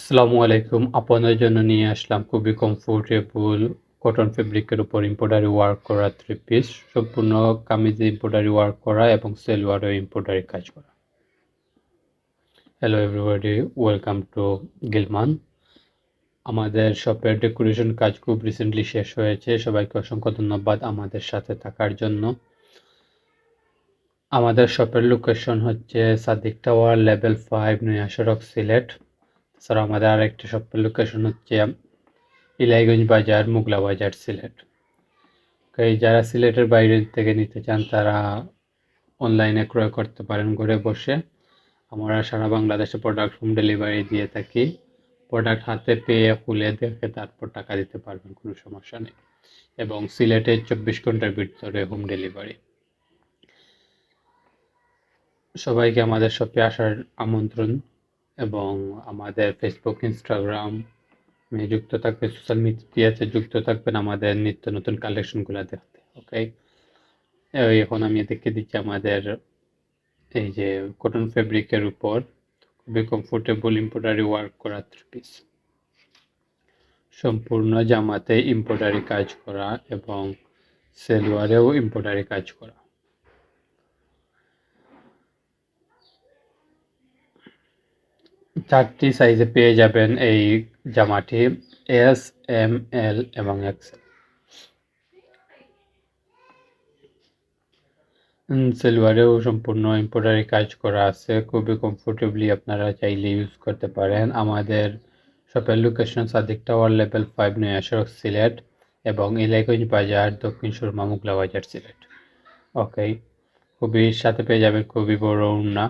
আসসালামু আলাইকুম। আপনাদের জন্য নিয়ে আসলাম খুবই কমফোর্টেবল কটন ফেব্রিকের উপর এমব্রয়ডারি ওয়ার্ক করা থ্রি পিস সম্পূর্ণ কামিজে এমব্রয়ডারি ওয়ার্ক করা এবং সেলওয়ারও এমব্রয়ডারি কাজ করা। Hello everybody welcome to Gilman আমাদের শপের ডেকোরেশন কাজ খুব রিসেন্টলি শেষ হয়েছে। সবাইকে অসংখ্য ধন্যবাদ আমাদের সাথে থাকার জন্য। আমাদের শপের লোকেশন হচ্ছে Sadiq tower level five Naya Sarak, Sylhet. এছাড়া আমাদের আরেকটা শপের লোকেশন হচ্ছে ইলাইগঞ্জ বাজার, মুগলা বাজার, সিলেট। এই যারা সিলেটের বাইরে থেকে নিতে চান, তারা অনলাইনে ক্রয় করতে পারেন ঘরে বসে। আমরা সারা বাংলাদেশে প্রোডাক্ট হোম ডেলিভারি দিয়ে থাকি। প্রোডাক্ট হাতে পেয়ে, খুলে দেখে, তারপর টাকা দিতে পারবেন, কোনো সমস্যা নেই। এবং সিলেটে চব্বিশ ঘণ্টার ভিতরে হোম ডেলিভারি সবাইকে আমাদের শপে আসার আমন্ত্রণ। এবং আমাদের ফেসবুক ইনস্টাগ্রাম যুক্ত থাকবে সোশ্যাল মিডিয়াতে যুক্ত থাকবেন আমাদের নিত্য নতুন কালেকশনগুলো দেখতে ওকে এখন আমি দেখে দিচ্ছি আমাদের এই যে কটন ফেব্রিকের উপর, খুবই কমফোর্টেবল এমব্রয়ডারি ওয়ার্ক করা থ্রি পিস সম্পূর্ণ জামাতে এমব্রয়ডারি কাজ করা এবং সেলোয়ারেও এমব্রয়ডারি কাজ করা। চারটি সাইজে পেয়ে যাবেন এই জামাটি এস এম এল এবং এক্সেল সেলওয়ারেও সম্পূর্ণ এমব্রয়ডারি কাজ করা আছে, খুবই কমফোর্টেবলি আপনারা চাইলে ইউজ করতে পারেন। আমাদের শপের location Sadiq tower level five Naya Sarak Sylhet এবং ইলাইগঞ্জ বাজার দক্ষিণ সুরমা মুগলা বাজার সিলেট ওকে খুবই সাথে পেয়ে যাবেন, খুবই বড় উন্না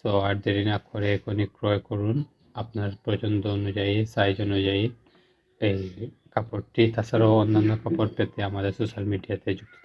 সো আর দেরি না করে এখনই ক্রয় করুন। আপনার পছন্দ অনুযায়ী সাইজ অনুযায়ী এই কাপড়টি, তাছাড়াও অন্যান্য কাপড় পেতে আমাদের সোশ্যাল মিডিয়াতে যুক্ত